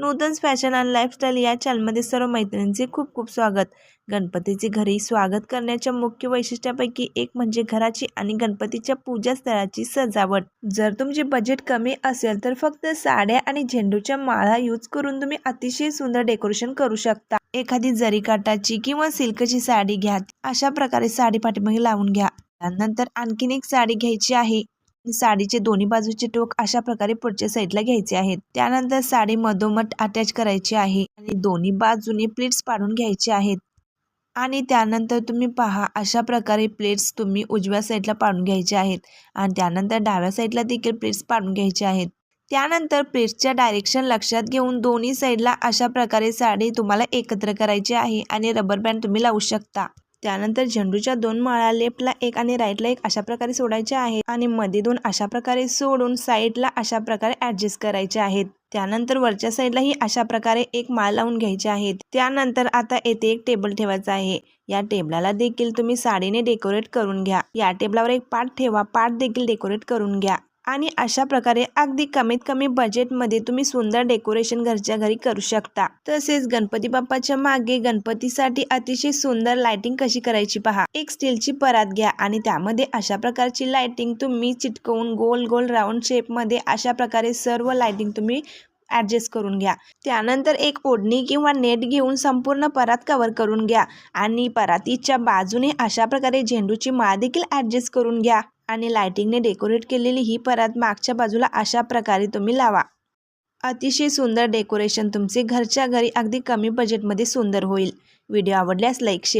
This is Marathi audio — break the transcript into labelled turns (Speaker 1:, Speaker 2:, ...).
Speaker 1: नूतन फॅशन आणि लाईफस्टाईल या चॅनलमध्ये सर्व मैत्रिणींचे खूप खूप स्वागत. गणपतीचे घरी स्वागत करण्याच्या मुख्य वैशिष्ट्यापैकी एक म्हणजे घराची आणि गणपतीच्या पूजा स्थळाची सजावट. जर तुमचे बजेट कमी असेल तर फक्त साड्या आणि झेंडूच्या माळा यूज करून तुम्ही अतिशय सुंदर डेकोरेशन करू शकता. एखादी जरी काटाची किंवा सिल्कची साडी घ्या. अशा प्रकारे साडी पाठीमागे लावून घ्या. त्यानंतर आणखीन एक साडी घ्यायची आहे. साडीचे दोन्ही बाजूचे टोक अशा प्रकारे पुढच्या साईडला घ्यायचे आहेत. त्यानंतर साडी मधोमध अटॅच करायची आहे आणि दोन्ही बाजूने प्लेट्स पाडून घ्यायचे आहेत. आणि त्यानंतर तुम्ही पहा अशा प्रकारे प्लेट्स तुम्ही उजव्या साईडला पाडून घ्यायचे आहेत आणि त्यानंतर डाव्या साईडला देखील प्लेट्स पाडून घ्यायचे आहेत. त्यानंतर प्लेट्सच्या डायरेक्शन लक्षात घेऊन दोन्ही साईडला अशा प्रकारे साडी तुम्हाला एकत्र करायची आहे आणि रबर बँड तुम्ही लावू शकता. त्यानंतर झेंडूच्या दोन माळा लेफ्टला एक आणि राईटला एक अशा प्रकारे सोडायच्या आहेत आणि मध्ये दोन अशा प्रकारे सोडून साईडला अशा प्रकारे ऍडजस्ट करायचे आहेत. त्यानंतर वरच्या साईडलाही अशा प्रकारे एक माळ लावून घ्यायचे आहेत. त्यानंतर आता येथे एक टेबल ठेवायचा आहे. या टेबलाला देखील तुम्ही साडीने डेकोरेट करून घ्या. या टेबलावर एक पाट ठेवा. पाट देखील डेकोरेट करून घ्या. आणि अशा प्रकारे अगदी कमीत कमी बजेटमध्ये तुम्ही सुंदर डेकोरेशन घरच्या घरी करू शकता. तसेच गणपती बाप्पाच्या मागे गणपतीसाठी अतिशय सुंदर लाइटिंग कशी करायची पहा. एक स्टीलची परात घ्या आणि त्यामध्ये अशा प्रकारची लाइटिंग तुम्ही चिटकवून गोल गोल राऊंड शेपमध्ये अशा प्रकारे सर्व लाइटिंग तुम्ही ॲडजस्ट करून घ्या. त्यानंतर एक ओढणी किंवा नेट घेऊन संपूर्ण परात कवर करून घ्या आणि परातीच्या बाजूने अशा प्रकारे झेंडूची माळ देखील ॲडजस्ट करून घ्या. आणि लायटिंगने डेकोरेट केलेली ही परात मागच्या बाजूला अशा प्रकारे तुम्ही लावा. अतिशय सुंदर डेकोरेशन तुमचे घरच्या घरी अगदी कमी बजेटमध्ये सुंदर होईल. व्हिडिओ आवडल्यास लाईक शेअर